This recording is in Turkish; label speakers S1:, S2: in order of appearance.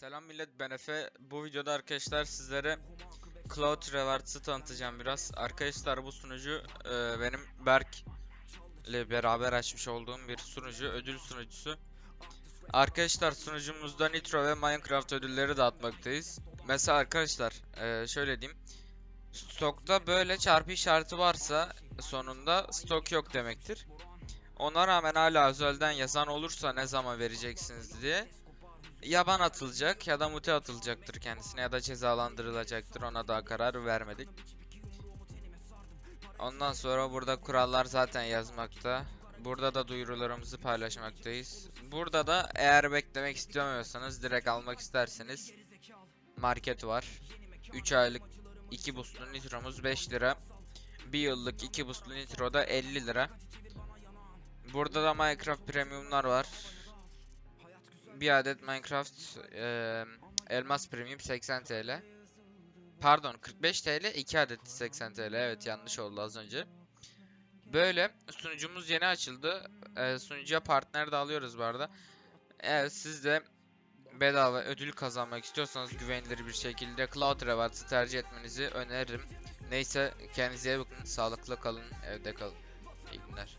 S1: Selam millet ben Efe. Bu videoda arkadaşlar sizlere Cloud Rewards'ı tanıtacağım biraz. Arkadaşlar bu sunucu e, benim Berk ile beraber açmış olduğum bir sunucu, ödül sunucusu. Arkadaşlar sunucumuzda Nitro ve Minecraft ödülleri dağıtmaktayız. Mesela arkadaşlar e, şöyle diyeyim. Stokta böyle çarpı işareti varsa sonunda stok yok demektir. Ona rağmen hala özelden yazan olursa ne zaman vereceksiniz diye yaban atılacak ya da mute atılacaktır kendisine ya da cezalandırılacaktır ona daha karar vermedik. Ondan sonra burada kurallar zaten yazmakta. Burada da duyurularımızı paylaşmaktayız. Burada da eğer beklemek istemiyorsanız direkt almak isterseniz market var. 3 aylık 2 boostlu nitromuz 5 lira. 1 yıllık 2 boostlu nitro da 50 lira. Burada da Minecraft premiumlar var. Bir adet Minecraft eee, elmas premium 80 TL. Pardon 45 TL 2 adet 80 TL. Evet yanlış oldu az önce. Böyle sunucumuz yeni açıldı. Eee, sunucuya partner de alıyoruz bu arada. Eğer siz de bedava ödül kazanmak istiyorsanız güvenilir bir şekilde Cloud Rewards'ı tercih etmenizi öneririm. Neyse kendinize iyi bakın. Sağlıklı kalın. Evde kalın. İyi günler.